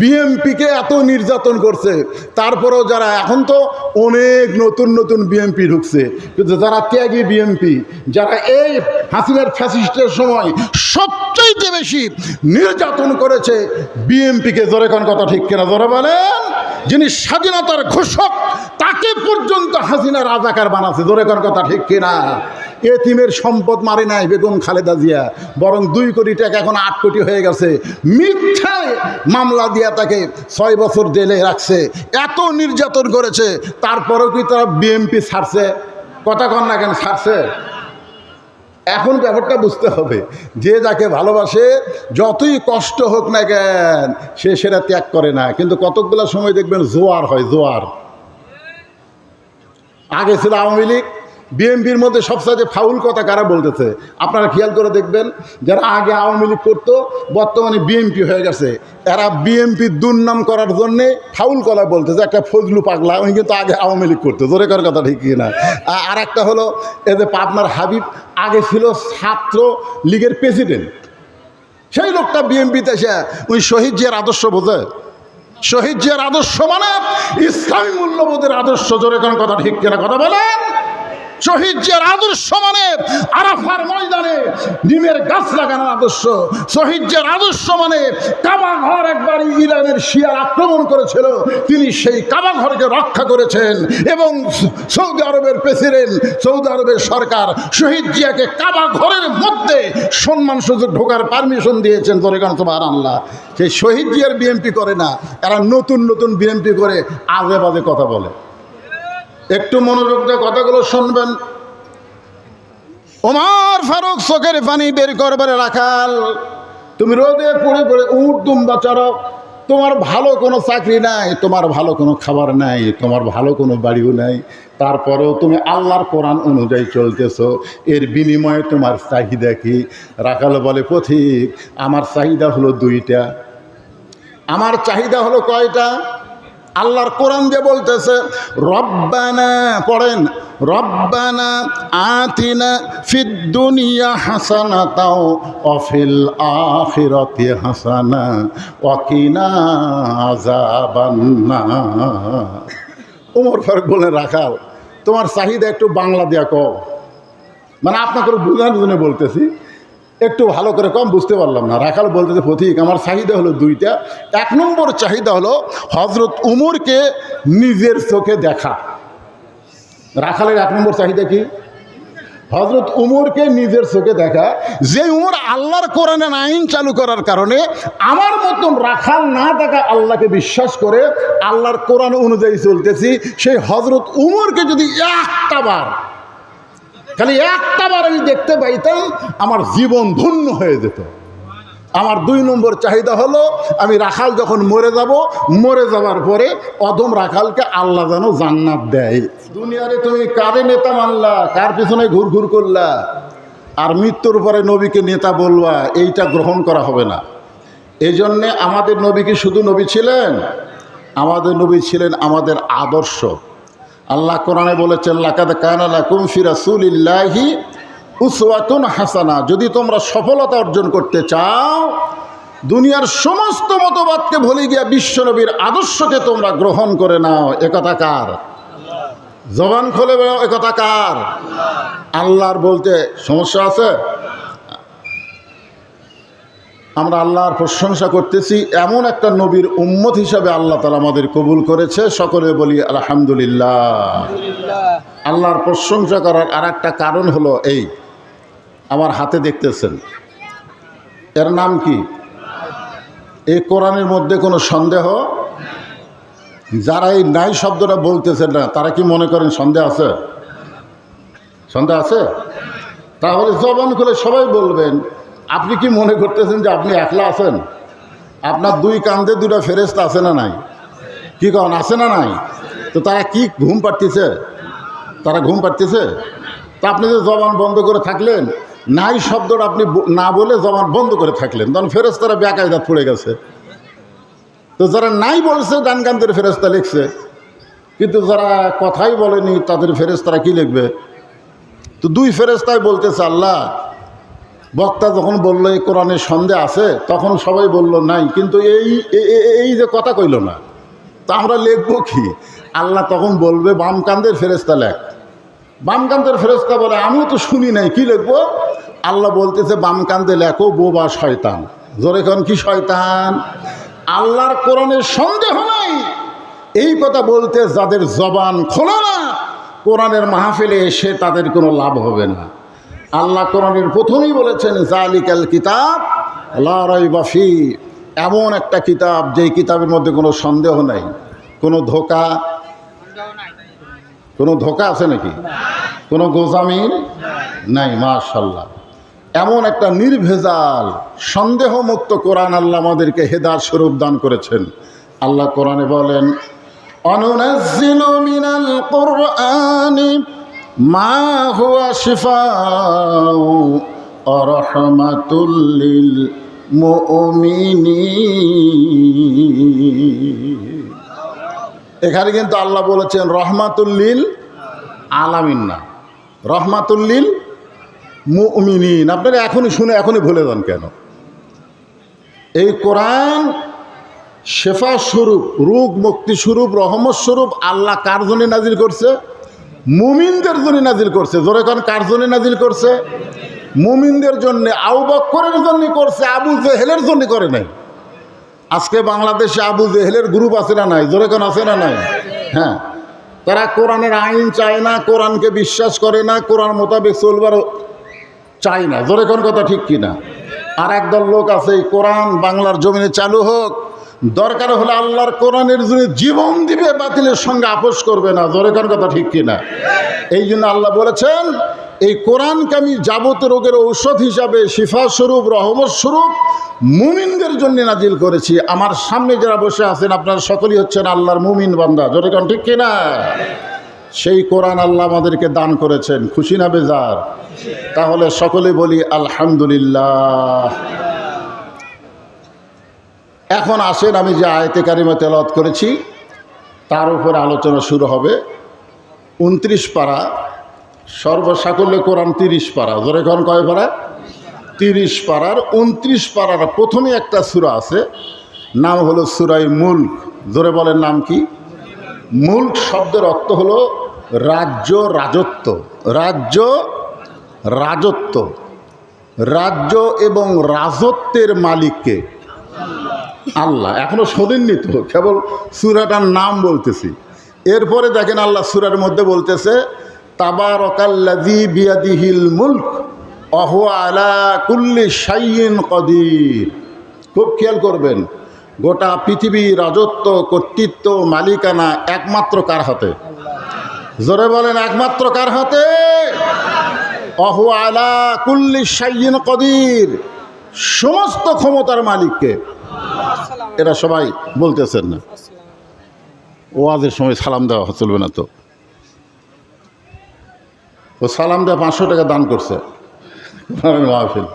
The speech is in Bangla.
বিএমপিকে এত নির্যাতন করছে। তারপরেও যারা এখন তো অনেক নতুন নতুন বিএমপি ঢুকছে, কিন্তু যারা ত্যাগী বিএমপি, যারা এই হাসিনার ফ্যাসিস্টের সময় সবচেয়ে বেশি নির্যাতন করেছে, বিএমপিকে জোরে কোন কথা ঠিক কিনা জোরে বলেন? যিনি স্বাধীনতার ঘোষক, তাকে পর্যন্ত হাসিনা রাজাকার বানাচ্ছে, জোরে কোন কথা ঠিক কিনা? এতিমের সম্পদ মারে নাই বেগম খালেদা জিয়া। বরং দুই কোটি টাকা এখন আট কোটি হয়ে গেছে। মিথ্যায় মামলা দিয়া তাকে ছয় বছর জেলে রাখছে। এত নির্যাতন করেছে। তারপরেও কি তারা বিএমপি ছাড়ছে? কথা কন না কেন, ছাড়ছে? এখন ব্যাপারটা বুঝতে হবে। যে যাকে ভালোবাসে, যতই কষ্ট হোক না কেন, সে সেটা ত্যাগ করে না। কিন্তু কতকগুলো সময় দেখবেন জোয়ার হয়, জোয়ার। আগে ছিল আওয়ামী লীগ বিএনপির মধ্যে সবসাথে ফাউল কথা কারা বলতেছে? আপনারা খেয়াল করে দেখবেন, যারা আগে আওয়ামী লীগ করতো, বর্তমানে বিএনপি হয়ে গেছে। এরা বিএনপির দুর্নাম করার জন্যে ফাউল কলা বলতেছে। একটা ফজলু পাগলা, উনি কিন্তু আগে আওয়ামী লীগ করতো। জোরে করার কথা ঠিক না আর একটা হলো এ যে পাবনার হাবিব, আগে ছিল ছাত্র লীগের প্রেসিডেন্ট। সেই লোকটা বিএনপিতে এসে ওই শহীদ জিয়ার আদর্শ বোঝে? শহীদ জিয়ার আদর্শ মানে ইসলামী মূল্যবোধের আদর্শ। জোরে কোন কথা ঠিক কিনা? কথা বলেন। শহীদ জিয়ার আদর্শ মানে আরাফার ময়দানে নিমের গাছ লাগানোর আদর্শ। শহীদ জিয়ার আদর্শ মানে কাবা একবার ইরানের শিয়ার আক্রমণ করেছিল, তিনি সেই কাবা ঘরকে রক্ষা করেছেন এবং সৌদি আরবের প্রেসিডেন্ট, সৌদি আরবের সরকার শহীদ জিয়াকে কাবা মধ্যে সম্মান সুযোগ ঢোকার পারমিশন দিয়েছেন জোরেগান তোমার আল্লাহ সেই শহীদ জিয়ার বিএমপি করে না, এরা নতুন নতুন বিএমপি করে আজে বাজে কথা বলে। একটু মনোযোগ দিয়ে কথাগুলো শুনবেন। ওমার ফারুক চোখের পানি বের করবারে রাখাল, তুমি রোদে পড়ে পড়ে উঠ দুম্বা চড়ো তোমার ভালো কোনো চাকরি নাই, তোমার ভালো কোনো খাবার নাই, তোমার ভালো কোনো বাড়িও নাই। তারপরেও তুমি আল্লাহর কোরআন অনুযায়ী চলতেছো। এর বিনিময়ে তোমার চাহিদা কি? রাখাল বলে, পথিক, আমার চাহিদা হলো দুইটা। আমার চাহিদা হলো কয়টা? আল্লাহর কোরআন যে বলতেছে, রব্বানা, পড়েন, রব্বানা আতিনা ফিদ দুনিয়া হাসানা তাও অফিল আখিরাতি হাসানা ওয়াকিনা আযাবান্না ওমর ফারুক বলে রাখাল, তোমার চাহিদা একটু বাংলা দিয়া কও। মানে আপনাকে বোঝানোর জন্য বলতেছি একটু ভালো করে কম বুঝতে পারলাম না। রাখাল বলতে যে, ফতিক, আমার চাহিদা হলো দুইটা। এক নম্বর চাহিদা হলো হজরত উমরকে নিজের চোখে দেখা। রাখালের এক নম্বর চাহিদা কি? হজরত উমরকে নিজের চোখে দেখা। যে উমর আল্লাহর কোরআনের আইন চালু করার কারণে আমার মতন রাখাল না দেখা আল্লাহকে বিশ্বাস করে, আল্লাহর কোরআন অনুযায়ী চলতেছি, সেই হজরত উমরকে যদি একটা বার খালি একটা বার আমি দেখতে পাইতাম আমার জীবন ধন্য হয়ে যেত। আমার দুই নম্বর চাহিদা হলো, আমি রাখাল যখন মরে যাব, মরে যাওয়ার পরে অদম রাখালকে আল্লাহ যেন জান্নাত দেয়। দুনিয়ারে তুমি কারে নেতা মানলা? কার পিছনে ঘুর ঘুর করলা? আর মৃত্যুর পরে নবীকে নেতা বলবা, এইটা গ্রহণ করা হবে না। এই জন্যে আমাদের নবী কি শুধু নবী ছিলেন? আমাদের নবী ছিলেন আমাদের আদর্শ। আল্লাহ কোরআনে বলেছেন, লাকাদ কানালা কুমফি রাসূলিল্লাহি উসওয়াতুন হাসানা। যদি তোমরা সফলতা অর্জন করতে চাও, দুনিয়ার সমস্ত মতবাদকে ভুলে গিয়া বিশ্বনবীর আদর্শকে তোমরা গ্রহণ করে নাও। একথা কার? জবান খোলে একথা কার? আল্লাহর বলতে সমস্যা আছে? আমরা আল্লাহর প্রশংসা করতেছি এমন একটা নবীর উম্মত হিসাবে আল্লাহ তালা আমাদের কবুল করেছে। সকলে বলি আলহামদুলিল্লাহ। আল্লাহর প্রশংসা করার আর একটা কারণ হলো এই আমার হাতে দেখতেছেন। এর নাম কি? এই কোরআনের মধ্যে কোনো সন্দেহ? যারা এই নাই শব্দটা বলতেছেন না তারা কি মনে করেন সন্দেহ আছে? সন্দেহ আছে? তাহলে জবান খুলে সবাই বলবেন আপনি কি মনে করতেছেন যে আপনি একলা আছেন? আপনার দুই কান্দে দুটা ফেরেস্তা আছে না নাই? কি কন, আছে না নাই? তো তারা কি ঘুম পাড়তেছে? তারা ঘুম পাড়তেছে? তা আপনি যে জবান বন্ধ করে থাকলেন, নাই শব্দটা আপনি না বলে জবান বন্ধ করে থাকলেন, তখন ফেরেস্তারা বেকায়দা পড়ে গেছে। তো যারা নাই বলছে, ডান কান্দের ফেরেস্তা লিখছে। কিন্তু যারা কথাই বলেনি, তাদের ফেরেস্তারা কি লিখবে? তো দুই ফেরেস্তায় বলতেছে, আল্লাহ বক্তা যখন বলল, এই কোরআনের সন্দেহ আছে? তখন সবাই বলল, নাই। কিন্তু এই এই যে কথা কইল না, তা আমরা লিখব কি? আল্লাহ তখন বলবে, বাম কান্দের ফেরেস্তা লেখ। বাম কান্দের ফেরেস্তা বলে, আমিও তো শুনি নাই, কি লিখব? আল্লাহ বলতেছে, বাম কান্দে লেখো, বোবা শয়তান। জোরে কন, কি শয়তান? আল্লাহর কোরআনের সন্দেহ নাই এই কথা বলতে যাদের জবান খোলা না, কোরআনের মাহফিলে এসে তাদের কোনো লাভ হবে না। আল্লাহ কোরআনের প্রথমেই বলেছেন, জালিকাল কিতাব লারাই বাফি এমন একটা কিতাব, যেই কিতাবের মধ্যে কোনো সন্দেহ নাই, কোনো ধোকা কোনো ধোকা আছে নাকি? কোনো গোজামিন নাই মাশাল্লাহ এমন একটা নির্ভেজাল, সন্দেহমুক্ত কোরআন আল্লাহ আমাদেরকে হেদার স্বরূপ দান করেছেন। আল্লাহ কোরআনে বলেন, অনুনাজ্জিলু মিনাল কুরআনি মা হুয়া শিফাউ ওয়া রাহমাতুল এখানে কিন্তু আল্লাহ বলেছেন রহমাতুল্লিল আলামিন না। রহমাতুল্লিল মুমিনিন। আপনারা এখনই শুনে, এখনই ভুলে যান কেন? এই কোরআন শেফা স্বরূপ, রোগ মুক্তি স্বরূপ, রহমত স্বরূপ আল্লাহ কার জন্য নাজিল করছে? মুমিনদের জন্য নাজিল করছে। জোরে কোন, কার জন্য নাজিল করছে? মুমিনদের জন্য, আবু বক্করের জন্য করছে, আবু জেহেলের জন্য করে নাই। আজকে বাংলাদেশে আবু জেহেলের গ্রুপ আছে না নাই? জোরে কোন, আছে না নাই? হ্যাঁ। তারা কোরআনের আইন চায় না, কোরআনকে বিশ্বাস করে না, কোরআন মোতাবেক চলবার চায় না। জোরে কোন, কথা ঠিক কিনা? আর একদল লোক আছে কোরআন বাংলার জমিনে চালু হোক দরকার হলে আল্লাহর কোরআনের জন্য জীবন দিবে, বাতিলের সঙ্গে আপোষ করবে না। জোরে কোন কথা ঠিক কিনা? এই জন্য আল্লাহ বলেছেন, এই কোরআনকে আমি যাবতীয় রোগের ঔষধ হিসাবে শিফা স্বরূপ রহমত স্বরূপ মুমিনদের জন্য নাজিল করেছি। আমার সামনে যারা বসে আছেন, আপনারা সকলেই হচ্ছেন আল্লাহর মুমিন বান্দা। জোরে কোন ঠিক কিনা? সেই কোরআন আল্লাহ আমাদেরকে দান করেছেন। খুশি না বেজার? তাহলে সকলে বলি, আলহামদুলিল্লাহ। এখন আসেন, আমি যে আয়তে কারিমা তেলাওয়াত করেছি, তার উপর আলোচনা শুরু হবে। উনত্রিশ পাড়া সর্বসাকল্যে কোরআন তিরিশ পাড়া জোরে কোন কয় পারা? তিরিশ পাড়ার উনত্রিশ পাড়ার প্রথমে একটা সুরা আছে, নাম হলো সুরাই মুল্ক। জোরে বলেন নাম কি? মুল্ক শব্দের অর্থ হলো রাজ্য রাজত্ব। রাজ্য রাজত্ব। রাজ্য এবং রাজত্বের মালিককে। আল্লাহ, এখনও শোনেননি তো, কেবল সুরাটার নাম বলতেছি। এরপরে দেখেন আল্লাহ সুরার মধ্যে বলতেছে তাবার অকাল্লাজি বিয়াদিহিল মুল্ক অহ আলা কুল্লি শাইন কদির। খুব খেয়াল করবেন, গোটা পৃথিবী রাজত্ব, কর্তৃত্ব, মালিকানা একমাত্র কার হাতে? জোরে বলেন, একমাত্র কার হাতে? অহু আলা কুল্লি শাইন কদির। সমস্ত ক্ষমতার মালিককে। এরা সবাই বলতেছেন না। ওয়াজের সময় সালাম দেওয়া চলবে না তো। ও সালাম দেওয়া পাঁচশো টাকা দান করছে। মাহফিল।